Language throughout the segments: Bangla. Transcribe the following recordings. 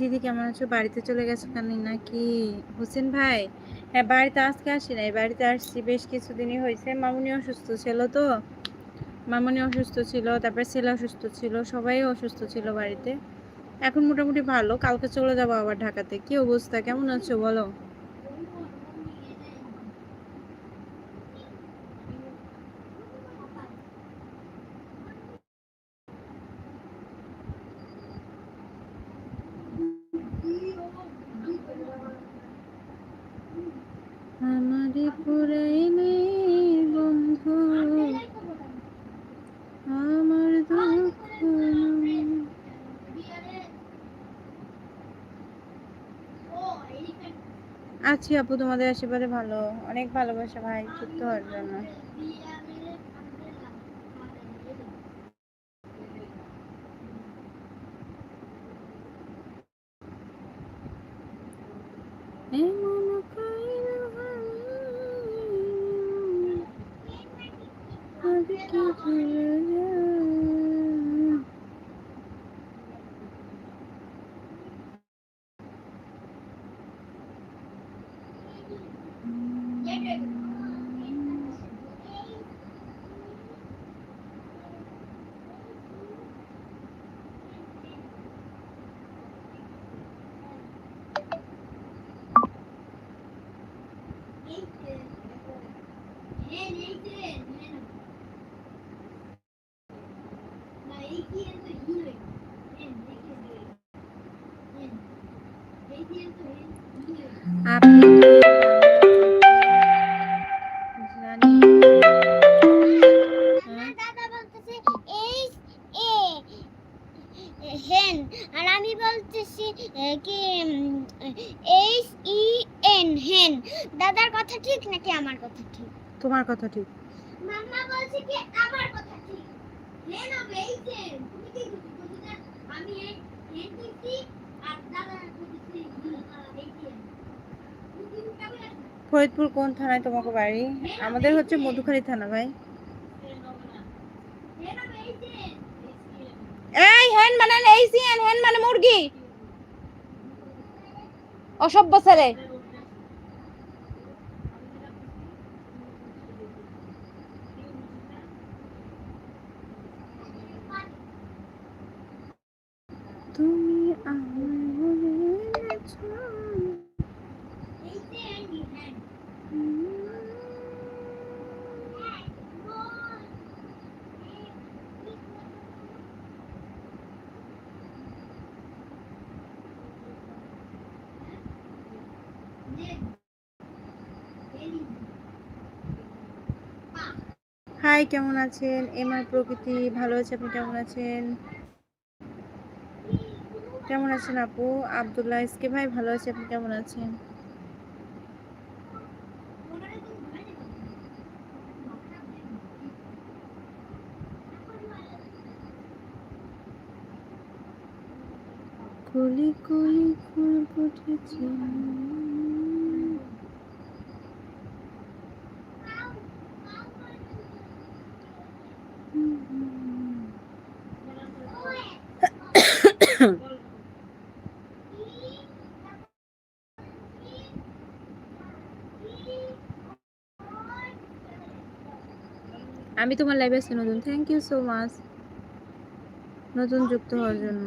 দিদি কেমন আছো? বাড়িতে চলে গেছো কেন নাকি? হোসেন ভাই হ্যাঁ বাড়িতে আজকে আসি নাই, বাড়িতে আসছি, বেশ কিছুদিনই হয়েছে মামুনি অসুস্থ ছিল তো? মামুনি অসুস্থ ছিল, তারপরে ছেলে অসুস্থ ছিল, সবাই অসুস্থ ছিল বাড়িতে। এখন মোটামুটি ভালো, কালকে চলে যাব আবার ঢাকাতে। কি অবস্থা? কেমন আছো বলো আমারে আছি আপু তোমাদের আশীর্বাদে ভালো। অনেক ভালোবাসা ভাই যুক্ত হওয়ার জন্য। এমন আর কি ভুলে কি এইচ ই এন হেন। দাদার কথা ঠিক নাকি আমার কথা ঠিক? তোমার কথা ঠিক। মাম্মা বলছে কি আমার কথা ঠিক। হেন হবে এন তুমি কি বুঝছ আমি এই হেন দিছি আর দাদা ফরিদপুর কোন থানায় তোমাকে বাড়ি? আমাদের হচ্ছে মধুখালী থানা ভাই। এই হেন মানে এই সিএন হেন মানে মুরগি। অসভ্য ছেলে তুমি আমায় বলে এনেছো হাই কেমন আছেন? এমআর প্রকৃতি ভালো আছে, আপনি কেমন আছেন? কেমন আছেন আপু? আব্দুল্লাহ এসকে ভাই ভালো আছে, আপনি কেমন আছেন? কলি কলি ফুল ফুটেছে আমি তোমার লাইভে আছি নতুন। থ্যাংক ইউ সো মাচ নতুন যুক্ত হওয়ার জন্য।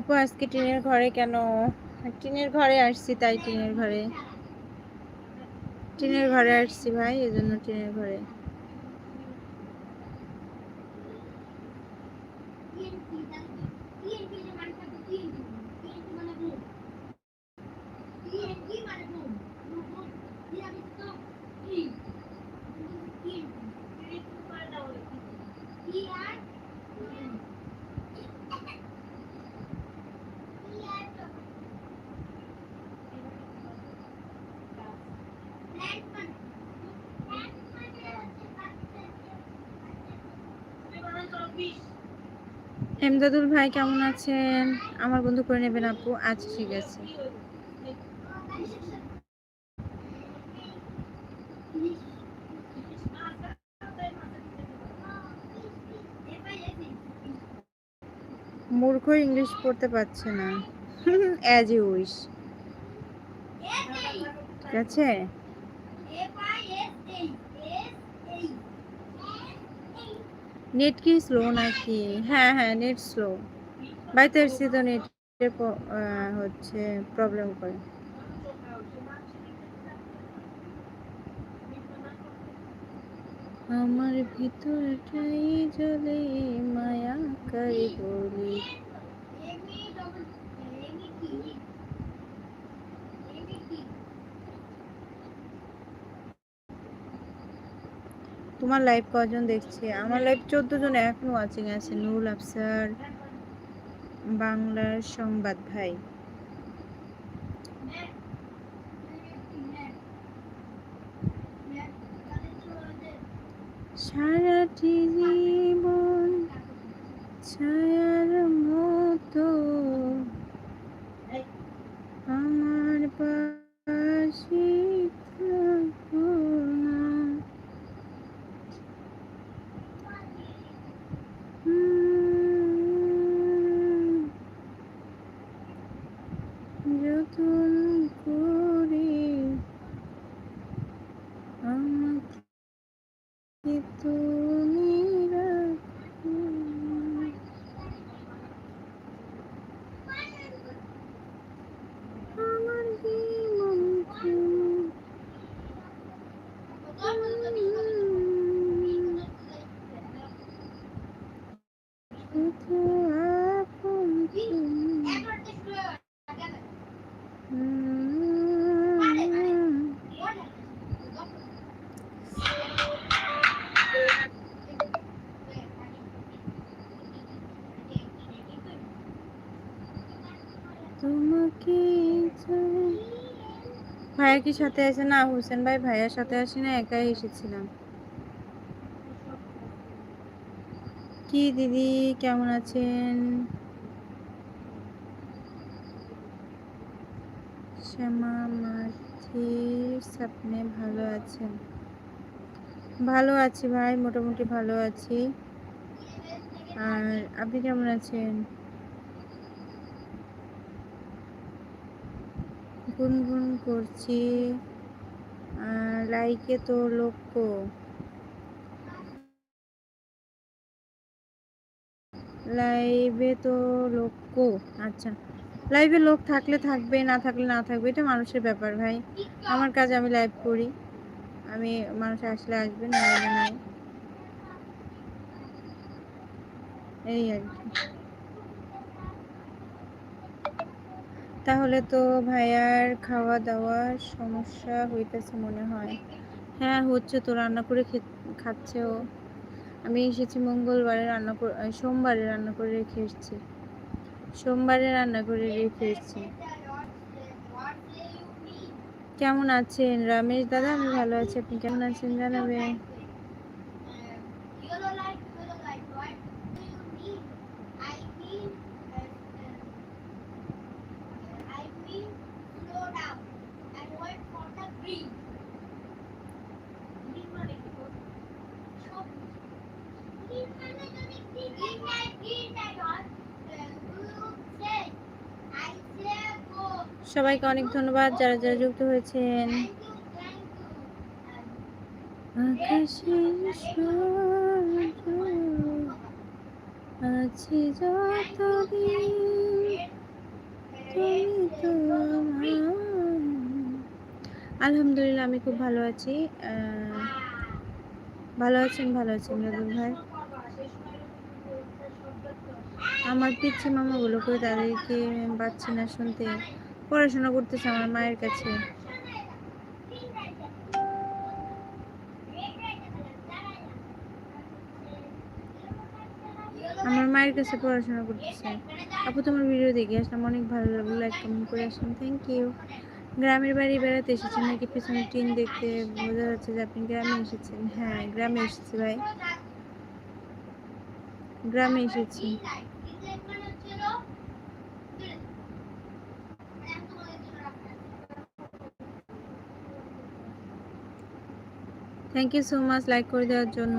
আপু, আজকে টিনের ঘরে কেন? টিনের ঘরে আসছি তাই টিনের ঘরে। টিনের ঘরে আসছি ভাই, এজন্য টিনের ঘরে। এমদাদুল ভাই কেমন আছেন? আমার বন্ধু করে নেবেন আপু। আচ্ছা ঠিক আছে। মূর্খ ইংলিশ পড়তে পারছে না। অ্যাজ ইউ উইশ ঠিক আছে? নেট কি স্লো নাকি? হ্যাঁ হ্যাঁ নেট স্লো বাড়িতে এসেছি তো নেট হচ্ছে প্রবলেম করে। আমার ভিতরটাই জলে মায়া করে বলি। তোমার লাইভ কজন দেখছে? আমার লাইভ চোদ্দ জন এখনও ওয়াচিং আছে। নুরুল আফসার, বাংলার সংবাদ ভাই। সারাটি জীবন ছায়ার মতো আমার পাশে থাকো না হুম, যতন করে আমাকে তুমি রাখো আমার জীবন তুমি শুধু আপন তুমি হুম, তোমাকে চাই। ভাইয়া কি সাথে আছে? না, হোসেন ভাই ভাইয়ার সাথে আসি না, একাই এসেছিলাম। কি দিদি, কেমন আছেন? শ্যামা মাঝির স্বপ্নে ভালো আছেন? ভালো আছি ভাই, মোটামুটি ভালো আছি। আর আপনি কেমন আছেন? গুনগুন করছি। লাইকে তো লক্ষ্য। লাইভে তো লক্ষ্য। আচ্ছা লাইভে লোক থাকলে থাকবে, না থাকলে না থাকবে, এটা মানুষের ব্যাপার ভাই। আমার কাজ আমি লাইভ করি। আমি, মানুষ আসলে আসবে, না এই আর কি। তাহলে তো ভাইয়ার খাওয়া দাওয়ার সমস্যা হইতেছে মনে হয়। হ্যাঁ হচ্ছে তো, রান্না করে খাচ্ছে ও। আমি এসেছি মঙ্গলবারে রান্না করে সোমবারে রান্না করে রেখে এসেছি। সোমবারে রান্না করে রেখে এসেছি। কেমন আছেন? রমেশ দাদা, আমি ভালো আছি। আপনি কেমন আছেন জানাবেন? সবাইকে অনেক ধন্যবাদ যারা যারা যুক্ত হয়েছেন। আছে যতদিন আলহামদুলিল্লাহ, আমি খুব ভালো আছি। ভালো আছেন ভালো আছেন রাজুল ভাই। আমার পিচ্ছি মামাগুলো করে তাদেরকে পাচ্ছি না শুনতে। পড়াশোনা করতেছে আমার মায়ের কাছে। আমার মায়ের কাছে পড়াশোনা করতেছে। আপু, তোমার ভিডিও দেখে আসলাম। অনেক ভালো লাগল। লাইক কমেন্ট করে আসলাম। থ্যাংক ইউ গ্রামের বাড়ি বেড়াতে এসেছেন নাকি? পিছনে টিন দেখতে বোঝা যাচ্ছে যে আপনি গ্রামে এসেছেন। হ্যাঁ গ্রামে এসেছি ভাই। গ্রামে এসেছি। Thank you so much like করে দেওয়ার জন্য।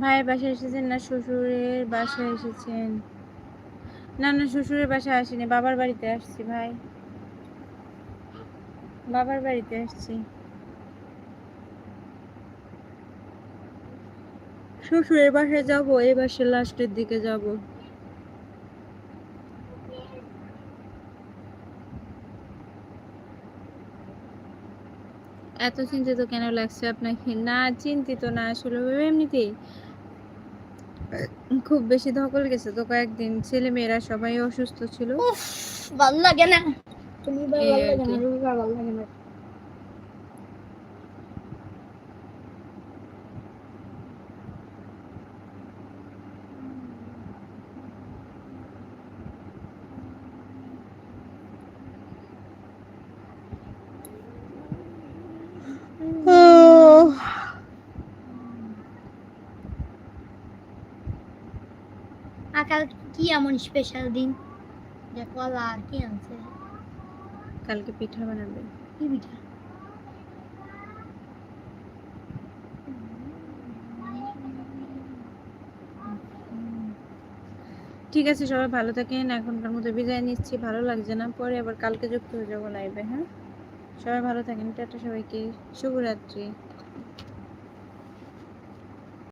ভাইয়ের বাসায় এসেছেন না? শ্বশুরের বাসায় এসেছেন। না না, শ্বশুরের বাসায় আসিনি। বাবার বাড়িতে আসছি ভাই। বাবার বাড়িতে আসছি। শ্বশুরের বাসায় যাব এই মাসের লাস্টের দিকে যাব। এত চিন্তিত কেন লাগছে আপনাকে? না চিন্তিত না আসলে এমনিতেই। খুব বেশি ধকল গেছে তো কয়েকদিন। ছেলে মেয়েরা সবাই অসুস্থ ছিল। ভালো লাগে না। তুমি ভালো লাগে না ভালো লাগে না। আকাল কি এমন স্পেশাল দিন? যে কলা আর কি আনছে। কালকে পিঠা বানাবে। কি পিঠা? ঠিক আছে সবাই ভালো থাকেন। এখনকার মতো বিদায় নিচ্ছি। ভালো লাগছে না পরে আবার কালকে যুক্ত হয়ে যাব লাইভে হ্যাঁ? সবাই ভালো থাকেন। টাটা সবাইকে। শুভরাত্রি।